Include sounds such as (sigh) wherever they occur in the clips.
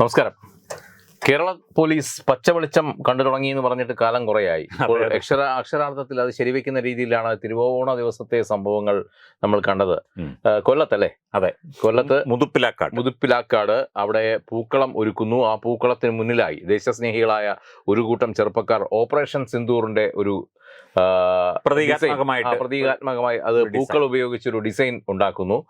നമസ്കാരം. കേരള പോലീസ് പച്ചവെളിച്ചം കണ്ടു തുടങ്ങി എന്ന് പറഞ്ഞിട്ട് കാലം കുറയായി. അക്ഷര അക്ഷരാർത്ഥത്തിൽ അത് ശരിവെക്കുന്ന രീതിയിലാണ് തിരുവോണ ദിവസത്തെ സംഭവങ്ങൾ നമ്മൾ കണ്ടത്. കൊല്ലത്തല്ലേ? അതെ. കൊല്ലത്ത് മുതുപ്പിലാക്കാട്. മുതുപ്പിലാക്കാട് അവിടെ പൂക്കളം ഒരുക്കുന്നു. ആ പൂക്കളത്തിന് മുന്നിലായി. ദേശസ്നേഹികളായ ഒരു കൂട്ടം ചെറുപ്പക്കാർ ഓപ്പറേഷൻ സിന്ദൂറിന്റെ ഒരു പ്രതീകാത്മകമായിട്ട് പ്രതീകാത്മകമായി അത് പൂക്കൾ ഉപയോഗിച്ചൊരു ഡിസൈൻ ഉണ്ടാക്കുന്നു.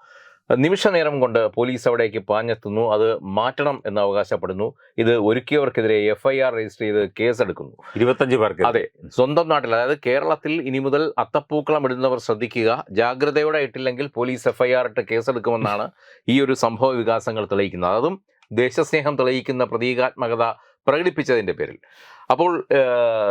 നിമിഷ നേരം കൊണ്ട് പോലീസ് അവിടേക്ക് പാഞ്ഞെത്തുന്നു. അത് മാറ്റണം എന്ന് അവകാശപ്പെടുന്നു. ഇത് ഒരുക്കിയവർക്കെതിരെ എഫ്ഐആർ രജിസ്റ്റർ ചെയ്ത് കേസെടുക്കുന്നു. ഇരുപത്തഞ്ച് പേർക്ക് അതെ സ്വന്തം നാട്ടിൽ അതായത് കേരളത്തിൽ ഇനി മുതൽ അത്തപ്പൂക്കളം ഇടുന്നവർ ശ്രദ്ധിക്കുക. ജാഗ്രതയോടെ ഇട്ടില്ലെങ്കിൽ പോലീസ് എഫ്ഐആർ ഇട്ട് കേസെടുക്കുമെന്നാണ് ഈ ഒരു സംഭവ വികാസങ്ങൾ തെളിയിക്കുന്നത്. അതും ദേശസ്നേഹം തെളിയിക്കുന്ന പ്രതീകാത്മകത പ്രകടിപ്പിച്ചതിന്റെ പേരിൽ. അപ്പോൾ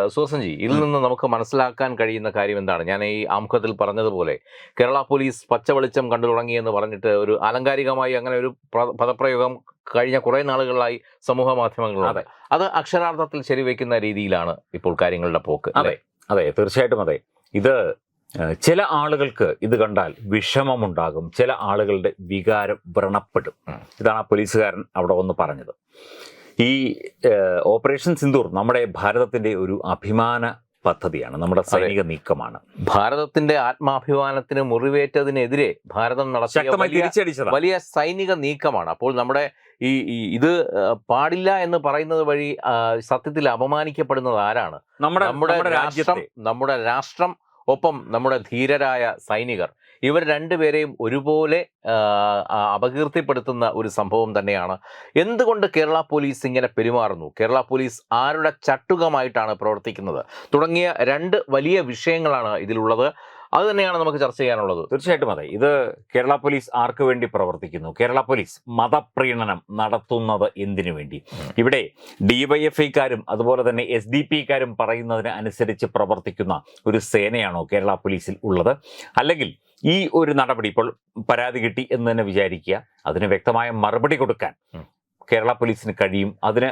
സുഹസഞ്ജി ഇതിൽ നിന്ന് നമുക്ക് മനസ്സിലാക്കാൻ കഴിയുന്ന കാര്യം എന്താണ്? ഞാൻ ഈ ആമുഖത്തിൽ പറഞ്ഞതുപോലെ കേരള പോലീസ് പച്ചവെളിച്ചം കണ്ടു തുടങ്ങിയെന്ന് പറഞ്ഞിട്ട് ഒരു ആലങ്കാരികമായി അങ്ങനെ ഒരു പ്ര- പദപ്രയോഗം കഴിഞ്ഞ കുറേ നാളുകളായി സമൂഹ മാധ്യമങ്ങളിലൂടെ അത്. അക്ഷരാർത്ഥത്തിൽ ശരിവെക്കുന്ന രീതിയിലാണ് ഇപ്പോൾ കാര്യങ്ങളുടെ പോക്ക് അതെ. അതെ തീർച്ചയായിട്ടും അതെ. ഇത് ചില ആളുകൾക്ക് ഇത് കണ്ടാൽ വിഷമമുണ്ടാകും. ചില ആളുകളുടെ വികാരം വ്രണപ്പെടും. ഇതാണ് ആ പോലീസുകാരൻ അവിടെ വന്ന് പറഞ്ഞത്. ഈ ഓപ്പറേഷൻ സിന്ദൂർ നമ്മുടെ ഭാരതത്തിന്റെ ഒരു അഭിമാന പദ്ധതിയാണ്. നമ്മുടെ സൈനിക നീക്കമാണ്. ഭാരതത്തിന്റെ ആത്മാഭിമാനത്തിന് മുറിവേറ്റതിനെതിരെ ഭാരതം നടത്തിയ വലിയ സൈനിക നീക്കമാണ്. അപ്പോൾ നമ്മുടെ ഈ ഇത് പാടില്ല എന്ന് പറയുന്നത് വഴി സത്യത്തിൽ അപമാനിക്കപ്പെടുന്നത് ആരാണ്? നമ്മുടെ നമ്മുടെ രാഷ്ട്രം നമ്മുടെ രാഷ്ട്രം ഒപ്പം നമ്മുടെ ധീരരായ സൈനികർ. ഇവർ രണ്ടുപേരെയും ഒരുപോലെ അപകീർത്തിപ്പെടുത്തുന്ന ഒരു സംഭവം തന്നെയാണ്. എന്തുകൊണ്ട് കേരള പോലീസ് ഇങ്ങനെ പെരുമാറുന്നു? കേരള പോലീസ് ആരുടെ ചട്ടുകമായിട്ടാണ് പ്രവർത്തിക്കുന്നത്? തുടങ്ങിയ രണ്ട് വലിയ വിഷയങ്ങളാണ് ഇതിലുള്ളത്. അത് തന്നെയാണ് നമുക്ക് ചർച്ച ചെയ്യാനുള്ളത്. തീർച്ചയായിട്ടും അതെ. ഇത് കേരള പോലീസ് ആർക്ക് വേണ്ടി പ്രവർത്തിക്കുന്നു? കേരള പോലീസ് മതപ്രീണനം നടത്തുന്നത് എന്തിനു വേണ്ടി. ഇവിടെ ഡിവൈഎഫ്ഐക്കാരും അതുപോലെ തന്നെ എസ് ഡി പിക്കാരും പറയുന്നതിന് അനുസരിച്ച് പ്രവർത്തിക്കുന്ന ഒരു സേനയാണോ കേരള പോലീസിൽ ഉള്ളത്? അല്ലെങ്കിൽ ഈ ഒരു നടപടി ഇപ്പോൾ പരാതി കിട്ടി എന്ന് തന്നെ വിചാരിക്കുക അതിന് വ്യക്തമായ മറുപടി കൊടുക്കാൻ കേരള പോലീസിന് കഴിയും അതിന്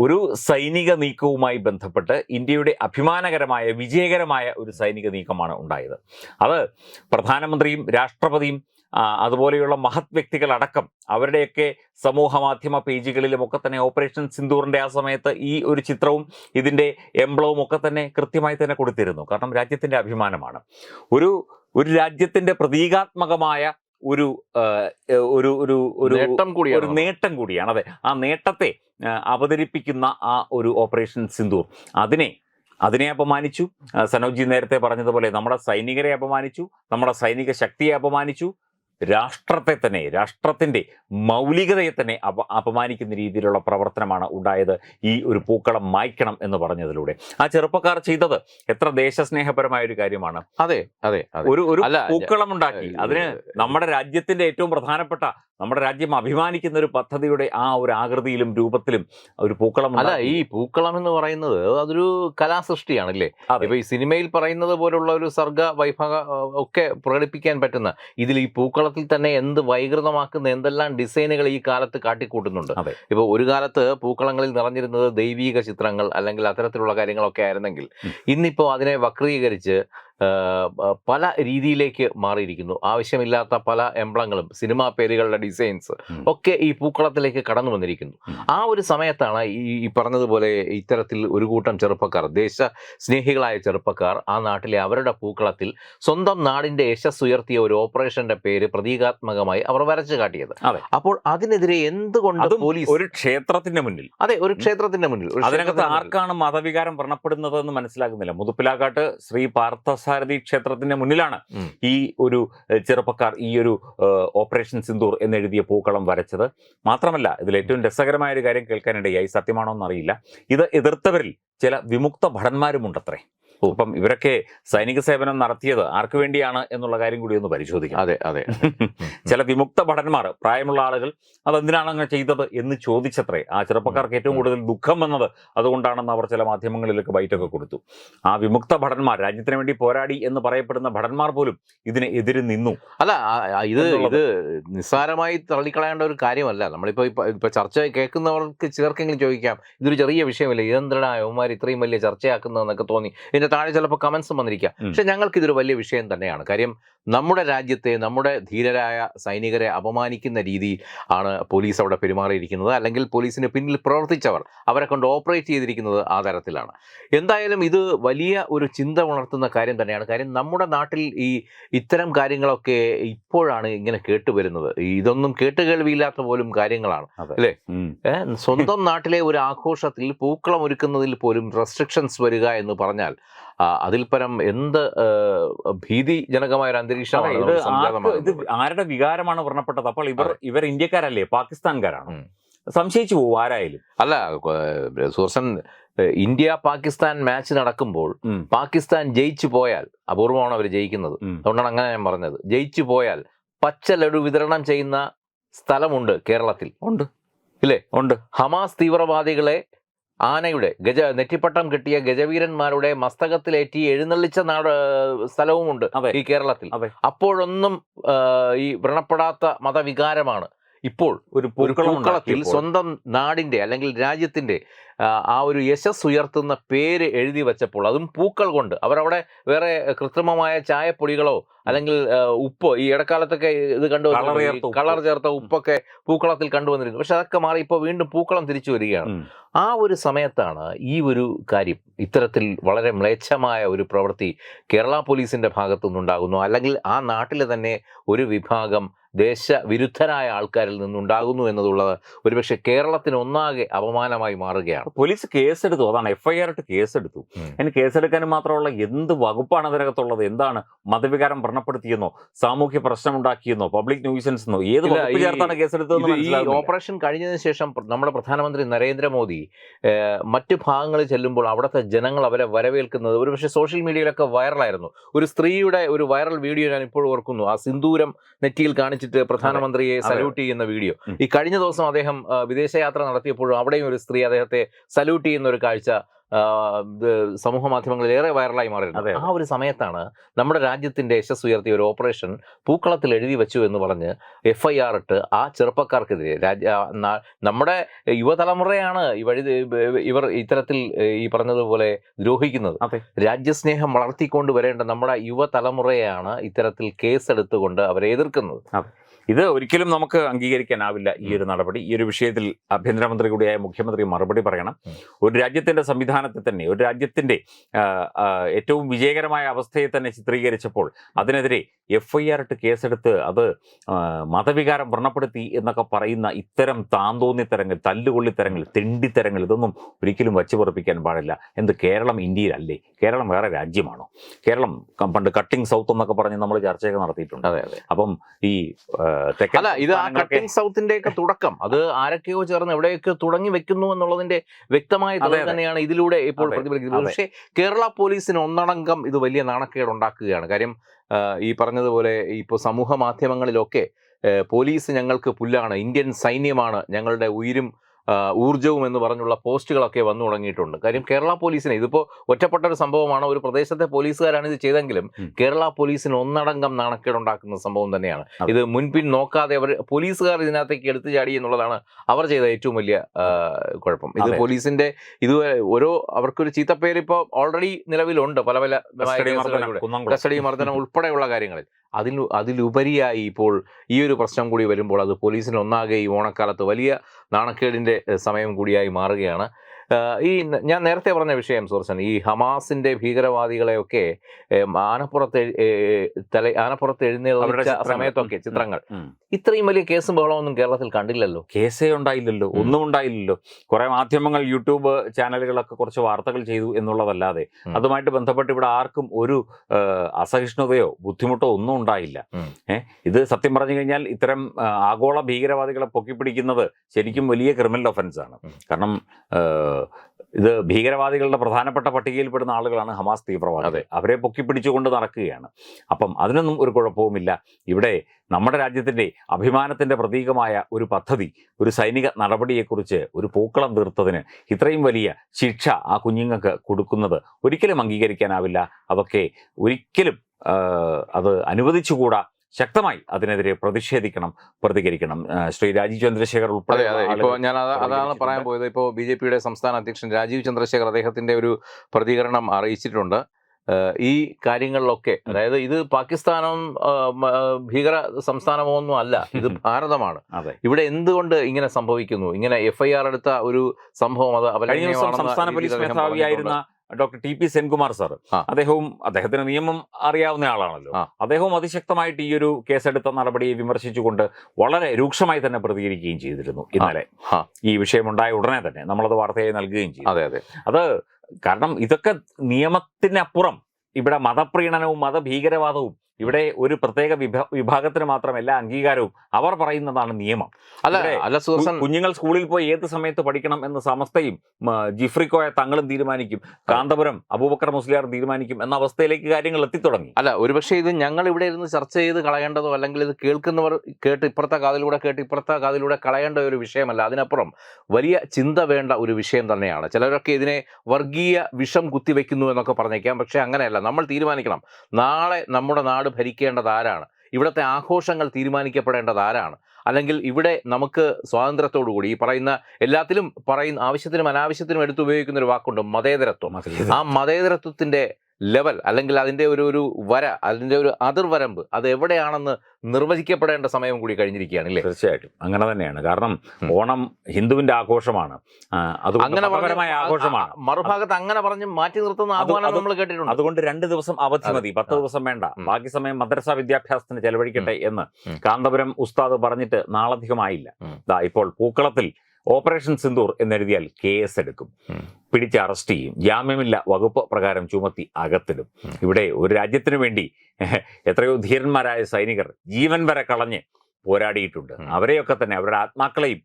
ഒരു സൈനിക നീക്കവുമായി ബന്ധപ്പെട്ട് ഇന്ത്യയുടെ അഭിമാനകരമായ വിജയകരമായ ഒരു സൈനിക നീക്കമാണ് ഉണ്ടായത്. അത് പ്രധാനമന്ത്രിയും രാഷ്ട്രപതിയും അതുപോലെയുള്ള മഹത് വ്യക്തികളടക്കം അവരുടെയൊക്കെ സമൂഹ മാധ്യമ പേജുകളിലും ഒക്കെ തന്നെ ഓപ്പറേഷൻ സിന്ദൂറിന്റെ ആ സമയത്ത് ഈ ഒരു ചിത്രവും ഇതിന്റെ എംബ്ലവും ഒക്കെ തന്നെ കൃത്യമായി തന്നെ കൊടുത്തിരുന്നു. കാരണം രാജ്യത്തിന്റെ അഭിമാനമാണ്. ഒരു ഒരു രാജ്യത്തിന്റെ പ്രതീകാത്മകമായ ഒരു ഒരു ഒരു ഒരു നേട്ടം ഒരു കൂടിയാണ് നേട്ടം കൂടിയാണ്. അതെ. ആ നേട്ടത്തെ അവതരിപ്പിക്കുന്ന ആ ഒരു ഓപ്പറേഷൻ സിന്ധൂർ അതിനെ അതിനെ അപമാനിച്ചു. സനോജി നേരത്തെ പറഞ്ഞതുപോലെ നമ്മുടെ സൈനികരെ അപമാനിച്ചു. നമ്മുടെ സൈനിക ശക്തിയെ അപമാനിച്ചു. രാഷ്ട്രത്തെ തന്നെ രാഷ്ട്രത്തിന്റെ മൗലികതയെ തന്നെ അപ അപമാനിക്കുന്ന രീതിയിലുള്ള പ്രവർത്തനമാണ് ഉണ്ടായത് ഈ ഒരു പൂക്കളം മായ്ക്കണം എന്ന് പറഞ്ഞതിലൂടെ. ആ ചെറുപ്പക്കാർ ചെയ്തത് എത്ര ദേശസ്നേഹപരമായ ഒരു കാര്യമാണ്. അതെ അതെ ഒരു ഒരു പൂക്കളം ഉണ്ടാക്കി. അതിന് നമ്മുടെ രാജ്യത്തിന്റെ ഏറ്റവും പ്രധാനപ്പെട്ട നമ്മുടെ രാജ്യം അഭിമാനിക്കുന്ന ഒരു പദ്ധതിയുടെ ആ ഒരു ആകൃതിയിലും രൂപത്തിലും ഒരു പൂക്കളം അല്ല ഈ പൂക്കളം എന്ന് പറയുന്നത് അതൊരു കലാസൃഷ്ടിയാണല്ലേ അല്ലേ ഇപ്പൊ ഈ സിനിമയിൽ പറയുന്നത് പോലുള്ള ഒരു സർഗ വൈഭവ ഒക്കെ പ്രകടിപ്പിക്കാൻ പറ്റുന്ന ഇതിൽ ഈ പൂക്കളത്തിൽ തന്നെ എന്ത് വൈകൃതമാക്കുന്ന എന്തെല്ലാം ഡിസൈനുകൾ ഈ കാലത്ത് കാട്ടിക്കൂട്ടുന്നുണ്ട്. ഇപ്പൊ ഒരു കാലത്ത് പൂക്കളങ്ങളിൽ നിറഞ്ഞിരുന്നത് ദൈവീക ചിത്രങ്ങൾ അല്ലെങ്കിൽ അത്തരത്തിലുള്ള കാര്യങ്ങളൊക്കെ ആയിരുന്നെങ്കിൽ. ഇന്നിപ്പോ അതിനെ വക്രീകരിച്ച് പല രീതിയിലേക്ക് മാറിയിരിക്കുന്നു. ആവശ്യമില്ലാത്ത പല എംബ്ലങ്ങളും സിനിമാ പേരുകളുടെ ഡിസൈൻസ് ഒക്കെ ഈ പൂക്കളത്തിലേക്ക് കടന്നു വന്നിരിക്കുന്നു. ആ ഒരു സമയത്താണ് ഈ പറഞ്ഞതുപോലെ ഇത്തരത്തിൽ ഒരു കൂട്ടം ചെറുപ്പക്കാർ ദേശ സ്നേഹികളായ ചെറുപ്പക്കാർ ആ നാട്ടിലെ അവരുടെ പൂക്കളത്തിൽ സ്വന്തം നാടിന്റെ യശസ് ഉയർത്തിയ ഒരു ഓപ്പറേഷന്റെ പേര് പ്രതീകാത്മകമായി അവർ വരച്ചു കാട്ടിയത്. അപ്പോൾ അതിനെതിരെ എന്തുകൊണ്ട് പോലീസ് ഒരു ക്ഷേത്രത്തിന്റെ മുന്നിൽ. അതെ ഒരു ക്ഷേത്രത്തിന്റെ മുന്നിൽ അതിനകത്ത് ആർക്കാണ് മതവികാരം വ്രണപ്പെടുന്നത് എന്ന് മനസ്സിലാകുന്നില്ല. മുതുപ്പിലാക്കാട്ട് ശ്രീ പാർത്ഥസാരഥി ക്ഷേത്രത്തിന്റെ മുന്നിലാണ് ഈ ഒരു ചെറുപ്പക്കാർ ഈ ഒരു ഓപ്പറേഷൻ സിന്ദൂർ എന്നെഴുതിയ പൂക്കളം വരച്ചത്. മാത്രമല്ല ഇതിൽ ഏറ്റവും രസകരമായ ഒരു കാര്യം കേൾക്കാനിടയായി. സത്യമാണോ എന്നറിയില്ല ഇത് എതിർത്തവരിൽ ചില വിമുക്ത ഭടന്മാരുമുണ്ടത്രേ. അപ്പം ഇവരൊക്കെ സൈനിക സേവനം നടത്തിയത് ആർക്കു വേണ്ടിയാണ് എന്നുള്ള കാര്യം കൂടി ഒന്ന് പരിശോധിക്കാം. അതെ അതെ (laughs) ചില വിമുക്ത ഭടന്മാർ പ്രായമുള്ള ആളുകൾ അതെന്തിനാണ് അങ്ങനെ ചെയ്തത് എന്ന് ചോദിച്ചത്രേ ആ ചെറുപ്പക്കാർക്ക് ഏറ്റവും കൂടുതൽ ദുഃഖം വന്നത് അതുകൊണ്ടാണെന്ന് അവർ ചില മാധ്യമങ്ങളിലൊക്കെ ബൈറ്റൊക്കെ കൊടുത്തു. ആ വിമുക്ത ഭടന്മാർ രാജ്യത്തിന് വേണ്ടി പോരാടി എന്ന് പറയപ്പെടുന്ന ഭടന്മാർ പോലും ഇതിനെ എതിര് നിന്നു. അല്ല ഇത് ഇത് നിസ്സാരമായി തള്ളിക്കളയേണ്ട ഒരു കാര്യമല്ല. നമ്മളിപ്പോ ഇപ്പൊ ഇപ്പൊ ചർച്ച കേൾക്കുന്നവർക്ക് ചിലർക്കെങ്കിലും ചോദിക്കാം ഇതൊരു ചെറിയ വിഷയമല്ലേ? ഇതെന്തിനാ യവന്മാർ ഇത്രയും വലിയ ചർച്ചയാക്കുന്നതെന്നൊക്കെ തോന്നി. ഇതിന്റെ താഴെ ചിലപ്പോൾ കമൻസും വന്നിരിക്കുക പക്ഷെ ഞങ്ങൾക്ക് ഇതൊരു വലിയ വിഷയം തന്നെയാണ്. കാര്യം നമ്മുടെ രാജ്യത്തെ നമ്മുടെ ധീരരായ സൈനികരെ അപമാനിക്കുന്ന രീതിയിൽ ആണ് പോലീസ് അവിടെ പെരുമാറിയിരിക്കുന്നത്. അല്ലെങ്കിൽ പോലീസിന് പിന്നിൽ പ്രവർത്തിച്ചവർ അവരെ കൊണ്ട് ഓപ്പറേറ്റ് ചെയ്തിരിക്കുന്നത് ആ തരത്തിലാണ്. എന്തായാലും ഇത് വലിയ ഒരു ചിന്ത ഉണർത്തുന്ന കാര്യം തന്നെയാണ്. കാര്യം നമ്മുടെ നാട്ടിൽ ഈ ഇത്തരം കാര്യങ്ങളൊക്കെ ഇപ്പോഴാണ് ഇങ്ങനെ കേട്ടുവരുന്നത് ഇതൊന്നും കേട്ടുകേൾവിയില്ലാത്ത പോലും കാര്യങ്ങളാണ്. അല്ലേ? സ്വന്തം നാട്ടിലെ ഒരു ആഘോഷത്തിൽ പൂക്കളം ഒരുക്കുന്നതിൽ പോലും റെസ്ട്രിക്ഷൻസ് വരിക എന്ന് പറഞ്ഞാൽ അതിൽ പരം എന്ത് ഭീതിജനകമായ ഒരു അന്തരീക്ഷമാണ് ഇത് ആരുടെ വികാരമാണ് വ്രണപ്പെട്ടത്? അപ്പോൾ ഇവർ ഇവർ ഇന്ത്യക്കാരല്ലേ? പാകിസ്ഥാൻകാരാണ്? സംശയിച്ചു പോകും ആരായാലും? അല്ല ഏ, ഇന്ത്യ പാകിസ്ഥാൻ മാച്ച് നടക്കുമ്പോൾ പാകിസ്ഥാൻ ജയിച്ചു പോയാൽ അപൂർവമാണ് അവർ ജയിക്കുന്നത്. അതുകൊണ്ടാണ് അങ്ങനെ ഞാൻ പറഞ്ഞത്. ജയിച്ചു പോയാൽ പച്ച ലഡു വിതരണം ചെയ്യുന്ന സ്ഥലമുണ്ട് കേരളത്തിൽ. ഉണ്ട്. ഇല്ലേ? ഉണ്ട്. ഹമാസ് തീവ്രവാദികളെ ആനയുടെ ഗജ നെറ്റിപ്പട്ടം കിട്ടിയ ഗജവീരന്മാരുടെ മസ്തകത്തിലേറ്റി എഴുന്നള്ളിച്ച നാട് സ്ഥലവുമുണ്ട് ഈ കേരളത്തിൽ. അപ്പോഴൊന്നും ഈ വ്രണപ്പെടാത്ത മതവികാരമാണ് ഇപ്പോൾ ഒരു ഒരു പൂക്കളം പൂക്കളത്തിൽ സ്വന്തം നാടിന്റെ അല്ലെങ്കിൽ രാജ്യത്തിന്റെ ആ, ഒരു യശസ് ഉയർത്തുന്ന പേര് എഴുതി വെച്ചപ്പോൾ അതും പൂക്കൾ കൊണ്ട്. അവരവിടെ വേറെ കൃത്രിമമായ ചായപ്പൊടികളോ അല്ലെങ്കിൽ ഉപ്പോ ഈ ഇടക്കാലത്തൊക്കെ ഇത് കണ്ടു കളർ ചേർത്ത ഉപ്പൊക്കെ പൂക്കളത്തിൽ കണ്ടുവന്നിരുന്നു പക്ഷെ അതൊക്കെ മാറി ഇപ്പോൾ വീണ്ടും പൂക്കളം തിരിച്ചു വരികയാണ്. ആ ഒരു സമയത്താണ് ഈ ഒരു കാര്യം ഇത്തരത്തിൽ വളരെ മ്ലേച്ഛമായ ഒരു പ്രവൃത്തി കേരള പോലീസിന്റെ ഭാഗത്തു നിന്നുണ്ടാകുന്നു അല്ലെങ്കിൽ ആ നാട്ടിലെ തന്നെ ഒരു വിഭാഗം ദേശവിരുദ്ധരായ ആൾക്കാരിൽ നിന്നുണ്ടാകുന്നു എന്നതുള്ളത് ഒരുപക്ഷെ കേരളത്തിന് ഒന്നാകെ അപമാനമായി മാറുകയാണ്. പോലീസ് കേസെടുത്തു. അതാണ് എഫ്ഐആർ ഇട്ട് കേസെടുത്തു. അതിന് കേസെടുക്കാനും മാത്രമുള്ള എന്ത് വകുപ്പാണ് അതിനകത്തുള്ളത്? എന്താണ് മതവികാരം വ്രണപ്പെടുത്തിയെന്നോ സാമൂഹ്യ പ്രശ്നമുണ്ടാക്കിയെന്നോ പബ്ലിക് ന്യൂസൻസ് എന്നോ ഏത് വകുപ്പ് ചേർത്താണ് മനസ്സിലാകുന്നില്ല. ഓപ്പറേഷൻ കഴിഞ്ഞതിന് ശേഷം നമ്മുടെ പ്രധാനമന്ത്രി നരേന്ദ്രമോദി മറ്റു ഭാഗങ്ങളിൽ ചെല്ലുമ്പോൾ അവിടുത്തെ ജനങ്ങൾ അവരെ വരവേൽക്കുന്നത് ഒരുപക്ഷെ സോഷ്യൽ മീഡിയയിലൊക്കെ വൈറലായിരുന്നു. ഒരു സ്ത്രീയുടെ ഒരു വൈറൽ വീഡിയോ ഞാൻ ഇപ്പോൾ ഓർക്കുന്നു. ആ സിന്ദൂരം നെറ്റിയിൽ കാണിച്ചിട്ട് പ്രധാനമന്ത്രിയെ സല്യൂട്ട് ചെയ്യുന്ന വീഡിയോ. ഈ കഴിഞ്ഞ ദിവസം അദ്ദേഹം വിദേശയാത്ര നടത്തിയപ്പോഴും അവിടെയും ഒരു സ്ത്രീ അദ്ദേഹത്തെ സല്യൂട്ട് ചെയ്യുന്ന ഒരു കാഴ്ച ഇത് സമൂഹ മാധ്യമങ്ങളിൽ ഏറെ വൈറലായി മാറിയിരുന്നു ആ ഒരു സമയത്താണ് നമ്മുടെ രാജ്യത്തിന്റെ യശസ് ഉയർത്തിയ ഒരു ഓപ്പറേഷൻ പൂക്കളത്തിൽ എഴുതി വെച്ചു എന്ന് പറഞ്ഞ് എഫ് ഐ ആർ ഇട്ട് ആ ചെറുപ്പക്കാർക്കെതിരെ രാജ്യ നമ്മുടെ യുവതലമുറയാണ് വഴി ഇവർ ഇത്തരത്തിൽ ഈ പറഞ്ഞതുപോലെ ദ്രോഹിക്കുന്നത്. രാജ്യസ്നേഹം വളർത്തിക്കൊണ്ട് വരേണ്ട നമ്മുടെ യുവതലമുറയാണ് ഇത്തരത്തിൽ കേസെടുത്തുകൊണ്ട് അവരെ എതിർക്കുന്നത്. ഇത് ഒരിക്കലും നമുക്ക് അംഗീകരിക്കാനാവില്ല ഈ ഒരു നടപടി. ഈ ഒരു വിഷയത്തിൽ ആഭ്യന്തരമന്ത്രി കൂടിയായ മുഖ്യമന്ത്രി മറുപടി പറയണം. ഒരു രാജ്യത്തിന്റെ സംവിധാനത്തെ തന്നെ ഒരു രാജ്യത്തിന്റെ ഏറ്റവും വിജയകരമായ അവസ്ഥയെ തന്നെ ചിത്രീകരിച്ചപ്പോൾ അതിനെതിരെ എഫ് ഐ ആർ ഇട്ട് കേസെടുത്ത് അത് മതവികാരം വ്രണപ്പെടുത്തി എന്നൊക്കെ പറയുന്ന ഇത്തരം താന്തോന്നിത്തരങ്ങൾ തല്ലുകൊള്ളിത്തരങ്ങൾ തെണ്ടിത്തരങ്ങൾ ഇതൊന്നും ഒരിക്കലും വച്ചു പൊറപ്പിക്കാൻ പാടില്ല. എന്ത് കേരളം ഇന്ത്യയിലല്ലേ? കേരളം വേറെ രാജ്യമാണോ? കേരളം പണ്ട് കട്ടിംഗ് സൗത്ത് എന്നൊക്കെ പറഞ്ഞ് നമ്മൾ ചർച്ചയൊക്കെ നടത്തിയിട്ടുണ്ട്. അതെ അതെ. അപ്പം ഈ അല്ല ഇത് ആ കട്ടിംഗ് സൗത്തിന്റെ ഒക്കെ തുടക്കം. അത് ആരൊക്കെയോ ചേർന്ന് എവിടെയൊക്കെ തുടങ്ങി വെക്കുന്നു എന്നുള്ളതിന്റെ വ്യക്തമായ തെളിവ് തന്നെയാണ് ഇതിലൂടെ ഇപ്പോൾ പ്രതിഫലിക്കുന്നത്. പക്ഷേ കേരള പോലീസിന് ഒന്നടങ്കം ഇത് വലിയ നാണക്കേട് ഉണ്ടാക്കുകയാണ്. കാര്യം ഈ പറഞ്ഞതുപോലെ ഇപ്പോൾ സമൂഹ മാധ്യമങ്ങളിലൊക്കെ പോലീസ് ഞങ്ങൾക്ക് പുല്ലാണ് ഇന്ത്യൻ സൈന്യമാണ് ഞങ്ങളുടെ ഉയിരും ആ, ഊർജവും എന്ന് പറഞ്ഞുള്ള പോസ്റ്റുകളൊക്കെ വന്നു തുടങ്ങിയിട്ടുണ്ട്. കാര്യം കേരള പോലീസിനെ ഇതിപ്പോ ഒറ്റപ്പെട്ട ഒരു സംഭവമാണ്. ഒരു പ്രദേശത്തെ പോലീസുകാരാണ് ഇത് ചെയ്തെങ്കിലും കേരള പോലീസിന് ഒന്നടങ്കം നാണക്കേടുണ്ടാക്കുന്ന സംഭവം തന്നെയാണ്. ഇത് മുൻപിൻ നോക്കാതെ അവർ പോലീസുകാർ ഇതിനകത്തേക്ക് എടുത്തു ചാടി എന്നുള്ളതാണ് അവർ ചെയ്ത ഏറ്റവും വലിയ കുഴപ്പം. ഇത് പോലീസിന്റെ ഇത് ഓരോ അവർക്കൊരു ചീത്തപ്പേര് ഇപ്പോൾ ഓൾറെഡി നിലവിലുണ്ട്. പല പല കസ്റ്റഡി മർദ്ദനം ഉൾപ്പെടെയുള്ള കാര്യങ്ങളിൽ. അതിൽ അതിലുപരിയായി ഇപ്പോൾ ഈ ഒരു പ്രശ്നം കൂടി വരുമ്പോൾ അത് പോലീസിന് ഒന്നാകെ ഈ ഓണക്കാലത്ത് വലിയ നാണക്കേടിന്റെ സമയം കൂടിയായി മാറുകയാണ്. ഈ ഞാൻ നേരത്തെ പറഞ്ഞ വിഷയം സുഹൃത്തൻ ഈ ഹമാസിന്റെ ഭീകരവാദികളെയൊക്കെ ആനപ്പുറത്ത് തല ആനപ്പുറത്ത് എഴുന്നേറ്റ എഴുന്നേൽച്ച സമയത്തൊക്കെ ചിത്രങ്ങൾ. ഇത്രയും വലിയ കേസും ബഹളമൊന്നും കേരളത്തിൽ കണ്ടില്ലല്ലോ? കേസേ ഉണ്ടായില്ലല്ലോ. ഒന്നും ഉണ്ടായില്ലല്ലോ. കുറെ മാധ്യമങ്ങൾ യൂട്യൂബ് ചാനലുകളൊക്കെ കുറച്ച് വാർത്തകൾ ചെയ്തു എന്നുള്ളതല്ലാതെ അതുമായിട്ട് ബന്ധപ്പെട്ട് ഇവിടെ ആർക്കും ഒരു അസഹിഷ്ണുതയോ ബുദ്ധിമുട്ടോ ഒന്നും ഉണ്ടായില്ല. ഏഹ് ഇത് സത്യം പറഞ്ഞു കഴിഞ്ഞാൽ ഇത്തരം ആഗോള ഭീകരവാദികളെ പൊക്കിപ്പിടിക്കുന്നത് ശരിക്കും വലിയ ക്രിമിനൽ ഒഫൻസ് ആണ് കാരണം ഇത് ഭീകരവാദികളുടെ പ്രധാനപ്പെട്ട പട്ടികയിൽപ്പെടുന്ന ആളുകളാണ് ഹമാസ് തീവ്രവാദി അതെ. അവരെ പൊക്കിപ്പിടിച്ചുകൊണ്ട് നടക്കുകയാണ്. അപ്പം അതിനൊന്നും ഒരു കുഴപ്പവുമില്ല. ഇവിടെ നമ്മുടെ രാജ്യത്തിന്റെ അഭിമാനത്തിന്റെ പ്രതീകമായ ഒരു പദ്ധതി ഒരു സൈനിക നടപടിയെക്കുറിച്ച് ഒരു പൂക്കളം തീർത്തതിന് ഇത്രയും വലിയ ശിക്ഷ ആ കുഞ്ഞുങ്ങൾക്ക് കൊടുക്കുന്നത് ഒരിക്കലും അംഗീകരിക്കാനാവില്ല. അതൊക്കെ ഒരിക്കലും അത് അനുവദിച്ചുകൂടാ ശക്തമായി അതിനെതിരെ പ്രതിഷേധിക്കണം പ്രതികരിക്കണം. ശ്രീ രാജീവ് ചന്ദ്രശേഖർ ഉൾപ്പെടെ ഇപ്പോൾ ഇപ്പോ ഞാൻ അതാ- അതാണ് പറയാൻ പോയത്. ഇപ്പോൾ ബി ജെ പിയുടെ സംസ്ഥാന അധ്യക്ഷൻ രാജീവ് ചന്ദ്രശേഖർ അദ്ദേഹത്തിന്റെ ഒരു പ്രതികരണം അറിയിച്ചിട്ടുണ്ട്. ഈ കാര്യങ്ങളിലൊക്കെ അതായത് ഇത് പാകിസ്ഥാനും ഭീകര സംസ്ഥാനമോ ഒന്നും അല്ല. ഇത് ഭാരതമാണ്. അതെ. ഇവിടെ എന്തുകൊണ്ട് ഇങ്ങനെ സംഭവിക്കുന്നു? ഇങ്ങനെ എഫ്ഐആർ എടുത്ത ഒരു സംഭവം അത് സംസ്ഥാന police മേധാവിയായിരുന്ന doctor T P Senkumar sir അദ്ദേഹവും അദ്ദേഹത്തിന് നിയമം അറിയാവുന്ന ആളാണല്ലോ. അദ്ദേഹവും അതിശക്തമായിട്ട് ഈ ഒരു കേസെടുത്ത നടപടിയെ വിമർശിച്ചുകൊണ്ട് വളരെ രൂക്ഷമായി തന്നെ പ്രതികരിക്കുകയും ചെയ്തിരുന്നു ഇന്നലെ. ഈ വിഷയമുണ്ടായ ഉടനെ തന്നെ നമ്മളത് വാർത്തയായി നൽകുകയും ചെയ്തു. അതെ അതെ. അത് കാരണം ഇതൊക്കെ നിയമത്തിനപ്പുറം ഇവിടെ മതപ്രീണനവും മതഭീകരവാദവും ഇവിടെ ഒരു പ്രത്യേക വിഭാ വിഭാഗത്തിന് മാത്രമല്ല അംഗീകാരവും അവർ പറയുന്നതാണ് നിയമം. അല്ല അല്ല സുഹൃസൻ കുഞ്ഞുങ്ങൾ സ്കൂളിൽ പോയി ഏത് സമയത്ത് പഠിക്കണം എന്ന സമസ്തയും ജിഫ്രിക്കോയ തങ്ങളും തീരുമാനിക്കും. കാന്തപുരം അബൂബക്കർ മുസ്ലിയാർ തീരുമാനിക്കും എന്ന അവസ്ഥയിലേക്ക് കാര്യങ്ങൾ എത്തിത്തുടങ്ങി. അല്ല ഒരുപക്ഷെ ഇത് ഞങ്ങൾ ഇവിടെ ഇരുന്ന് ചർച്ച ചെയ്ത് കളയേണ്ടതോ അല്ലെങ്കിൽ ഇത് കേൾക്കുന്നവർ കേട്ട് ഇപ്പുറത്തെ കാതിലൂടെ കേട്ട് ഇപ്പുറത്തെ കാതിലൂടെ കളയേണ്ട ഒരു വിഷയമല്ല. അതിനപ്പുറം വലിയ ചിന്ത വേണ്ട ഒരു വിഷയം തന്നെയാണ്. ചിലരൊക്കെ ഇതിനെ വർഗീയ വിഷം കുത്തിവെക്കുന്നു എന്നൊക്കെ പറഞ്ഞേക്കാം. പക്ഷേ അങ്ങനെയല്ല. നമ്മൾ തീരുമാനിക്കണം. നാളെ നമ്മുടെ നാട് ഭരിക്കേണ്ടത് ആരാണ്? ഇവിടുത്തെ ആഘോഷങ്ങൾ തീരുമാനിക്കപ്പെടേണ്ടത് ആരാണ്? അല്ലെങ്കിൽ ഇവിടെ നമുക്ക് സ്വാതന്ത്ര്യത്തോടുകൂടി ഈ പറയുന്ന എല്ലാത്തിലും പറയുന്ന ആവശ്യത്തിനും അനാവശ്യത്തിനും എടുത്തുപയോഗിക്കുന്ന ഒരു വാക്കുണ്ട് മതേതരത്വം. ആ മതേതരത്വത്തിന്റെ ലെവൽ അല്ലെങ്കിൽ അതിന്റെ ഒരു ഒരു വര അതിന്റെ ഒരു അതിർവരമ്പ് അത് എവിടെയാണെന്ന് നിർവചിക്കപ്പെടേണ്ട സമയം കൂടി കഴിഞ്ഞിരിക്കുകയാണ് അല്ലേ തീർച്ചയായിട്ടും. അങ്ങനെ തന്നെയാണ്. കാരണം ഓണം ഹിന്ദുവിന്റെ ആഘോഷമാണ്. അത് അങ്ങനെ ആഘോഷമാണ്. മറുഭാഗത്ത് അങ്ങനെ പറഞ്ഞ് മാറ്റി നിർത്തുന്ന ആഹ്വാനം നമ്മൾ കേട്ടിട്ടുണ്ട്. അതുകൊണ്ട് രണ്ട് ദിവസം അവധി. മതി. പത്ത്. ദിവസം വേണ്ട. ബാക്കി സമയം മദ്രസ വിദ്യാഭ്യാസത്തിന് ചെലവഴിക്കട്ടെ എന്ന് കാന്തപുരം ഉസ്താദ് പറഞ്ഞിട്ട് നാളധികമായില്ല. ഇപ്പോൾ പൂക്കളത്തിൽ ഓപ്പറേഷൻ സിന്ദൂർ എന്നെഴുതിയാൽ കേസ് എടുക്കും. പിടിച്ച് അറസ്റ്റ് ചെയ്യും. ജാമ്യമില്ല വകുപ്പ് പ്രകാരം ചുമത്തി അകത്തിടും. ഇവിടെ ഒരു രാജ്യത്തിനു വേണ്ടി എത്രയോ ധീരന്മാരായ സൈനികർ ജീവൻ വരെ കളഞ്ഞ് പോരാടിയിട്ടുണ്ട്. അവരെയൊക്കെ തന്നെ അവരുടെ ആത്മാക്കളെയും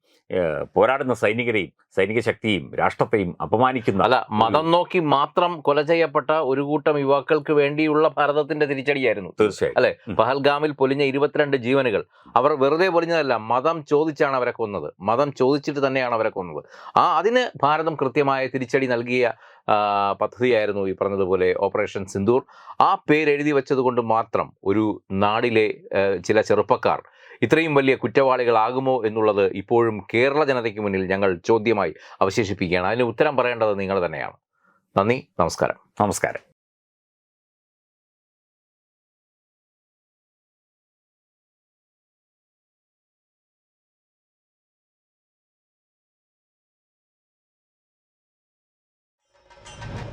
പോരാടുന്ന സൈനികരെയും സൈനിക ശക്തിയും രാഷ്ട്രത്തെയും അപമാനിക്കുന്ന അല്ല മതം നോക്കി മാത്രം കൊല ചെയ്യപ്പെട്ട ഒരു കൂട്ടം യുവാക്കൾക്ക് വേണ്ടിയുള്ള ഭാരതത്തിന്റെ തിരിച്ചടിയായിരുന്നു. തീർച്ചയായും. അല്ലെ? പഹൽഗാമിൽ പൊലിഞ്ഞ ഇരുപത്തിരണ്ട് ജീവനുകൾ. അവർ വെറുതെ പൊലിഞ്ഞതല്ല മതം ചോദിച്ചാണ് അവരെ കൊന്നത്. മതം ചോദിച്ചിട്ട് തന്നെയാണ് അവരെ കൊന്നത്. ആ അതിന് ഭാരതം കൃത്യമായ തിരിച്ചടി നൽകിയ പദ്ധതിയായിരുന്നു ഈ പറഞ്ഞതുപോലെ ഓപ്പറേഷൻ സിന്ദൂർ. ആ പേര് എഴുതി വെച്ചത് കൊണ്ട് മാത്രം ഒരു നാടിലെ ചില ചെറുപ്പക്കാർ ഇത്രയും വലിയ കുറ്റവാളികളാകുമോ എന്നുള്ളത് ഇപ്പോഴും കേരള ജനതയ്ക്ക് മുന്നിൽ ഞങ്ങൾ ചോദ്യമായി അവശേഷിപ്പിക്കുകയാണ്. അതിന് ഉത്തരം പറയേണ്ടത് നിങ്ങൾ തന്നെയാണ്. നന്ദി നമസ്കാരം. നമസ്കാരം.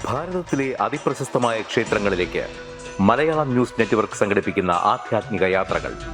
ഭാരതത്തിലെ അതിപ്രശസ്തമായ ക്ഷേത്രങ്ങളിലേക്ക് മലയാളം ന്യൂസ് നെറ്റ്വർക്ക് സംഘടിപ്പിക്കുന്ന ആധ്യാത്മിക യാത്രകൾ.